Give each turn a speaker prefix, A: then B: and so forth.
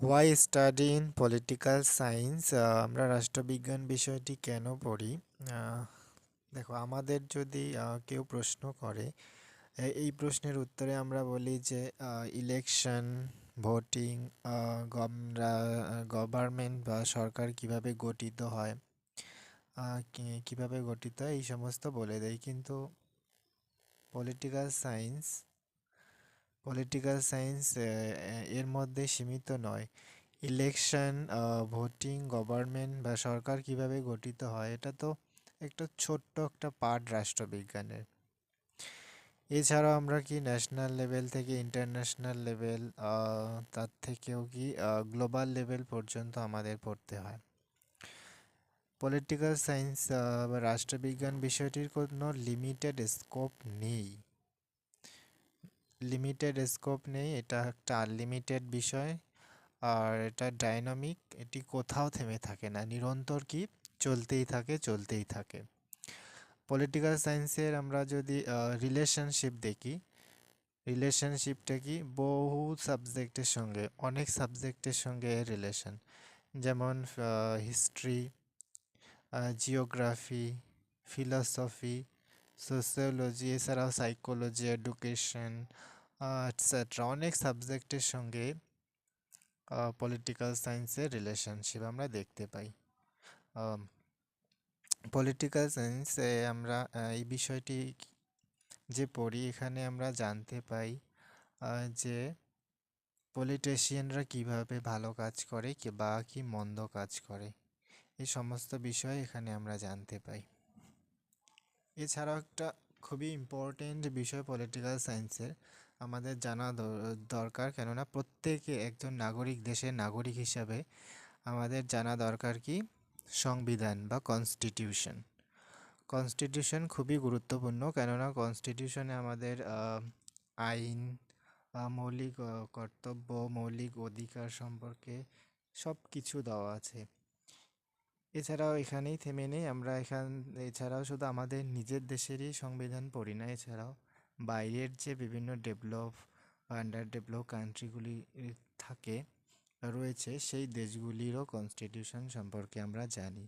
A: Why study in political science আমরা রাষ্ট্রবিজ্ঞান বিষয়টি কেন পড়ি? দেখো, আমাদের যদি কেউ প্রশ্ন করে এই প্রশ্নের উত্তরে আমরা বলি যে ইলেকশন ভোটিং গভর্নমেন্ট বা সরকার কীভাবে গঠিত হয় কীভাবে গঠিত হয়, এই সমস্ত বলে দেয়। কিন্তু পলিটিক্যাল সায়েন্স পলিটিক্যাল সায়েন্স এর মধ্যে সীমিত নয়। ইলেকশন ভোটিং গভর্নমেন্ট বা সরকার কীভাবে গঠিত হয়, এটা তো একটা ছোট্ট একটা পার্ট রাষ্ট্রবিজ্ঞানের। এছাড়াও আমরা কি ন্যাশনাল লেভেল থেকে ইন্টারন্যাশনাল লেভেল তার থেকেও কি গ্লোবাল লেভেল পর্যন্ত আমাদের পড়তে হয়। পলিটিক্যাল সায়েন্স বা রাষ্ট্রবিজ্ঞান বিষয়টির কোনো লিমিটেড স্কোপ নেই। লিমিটেড স্কোপ নেই, এটা একটা আনলিমিটেড বিষয়। আর এটা ডাইনামিক এটি কোথাও থেমে থাকে না, নিরন্তর কি চলতেই থাকে চলতেই থাকে। পলিটিক্যাল সায়েন্সের আমরা যদি রিলেশনশিপ দেখি রিলেশনশিপটা কি? বহু সাবজেক্টের সঙ্গে, অনেক সাবজেক্টের সঙ্গে রিলেশন যেমন হিস্ট্রি জিওগ্রাফি ফিলসফি সোসিওলজি এছাড়াও সাইকোলজি এডুকেশন এটসেট্রা অনেক সাবজেক্টের সঙ্গে পলিটিক্যাল সায়েন্সের রিলেশনশিপ আমরা দেখতে পাই। পলিটিক্যাল সায়েন্সে আমরা এই বিষয়টি যে পড়ি, এখানে আমরা জানতে পাই যে পলিটিশিয়ানরা কীভাবে ভালো কাজ করে, কি, বা কি মন্দ কাজ করে। এই সমস্ত বিষয় এখানে আমরা জানতে পাই। এছাড়াও একটা খুবই ইম্পর্টেন্ট বিষয় পলিটিক্যাল সায়েন্সের আমাদের জানা দর- দরকার। কেননা প্রত্যেকে একজন নাগরিক, দেশের নাগরিক হিসাবে আমাদের জানা দরকার কি? সংবিধান বা কনস্টিটিউশন কনস্টিটিউশন খুবই গুরুত্বপূর্ণ। কেননা কনস্টিটিউশনে আমাদের আইন মৌলিক কর্তব্য, মৌলিক অধিকার সম্পর্কে সব কিছু দেওয়া আছে। এছাড়াও এখানেই থেমে নেই। আমরা এখান, এছাড়াও শুধু আমাদের নিজের দেশেরই সংবিধান পড়ি না, এছাড়াও বাইরের যে বিভিন্ন ডেভেলপ বা আন্ডার ডেভেলপ কান্ট্রিগুলি থাকে, রয়েছে, সেই দেশগুলিরও কনস্টিটিউশন সম্পর্কে আমরা জানি।